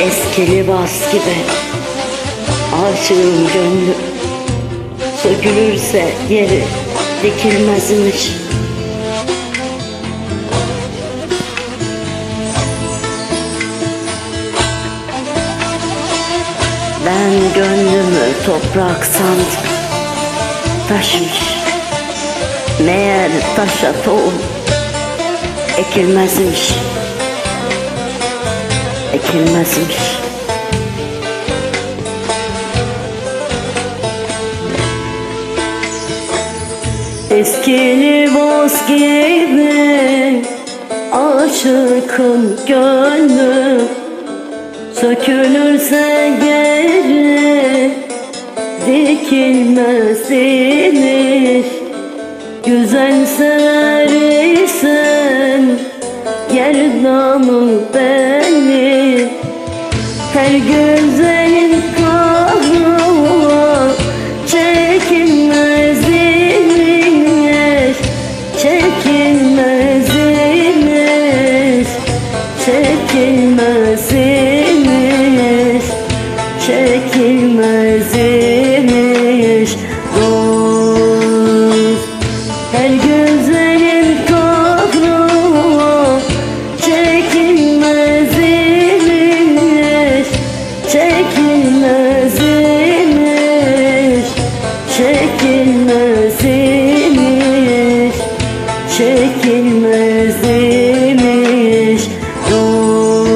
Eski libas gibi. Aşığım gönlüm Sökülürse yeri dikilmezmiş. Ben gönlümü toprak sandım. Taşmış. Meğer taşa tohum Ekilmezmiş Ekilmezmiş Eski libas gibi Aşıkın gönlü Sökülürse geri Dikilmez Her Çekilmez imiş Dost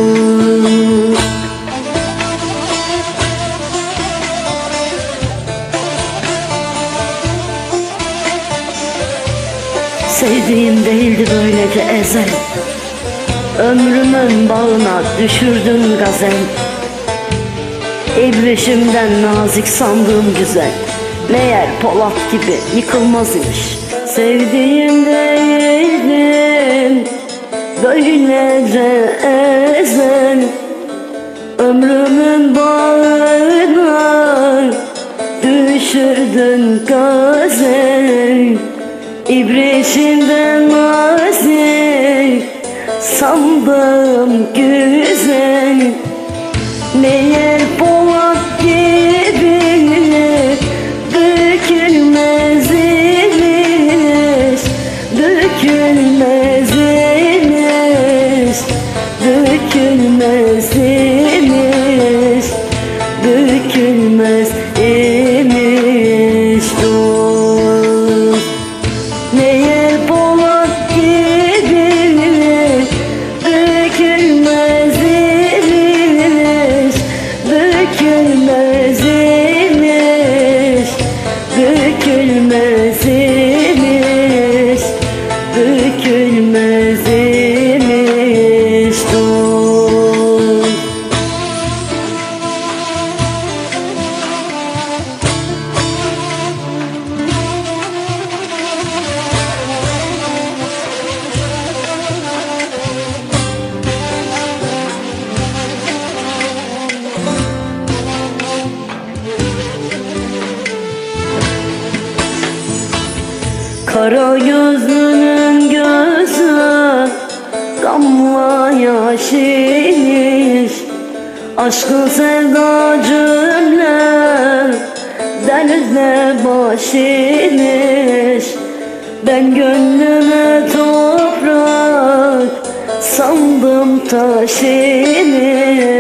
Sevdiğim değildi böylece ezel Ömrümün bağına düşürdün gazel İbrişimden nazik sandığım güzel. Meğer Polat gibi yıkılmaz imiş Sevdiğim değildim Böylece ezel Ömrümün bağına Düşürdün gazel İbrişimden nazik Sandım güzel Kara gözlünün gözü Gamla yaş imiş Aşkın sevda cümle Derde baş imiş Ben gönlüme toprak Sandım taş imiş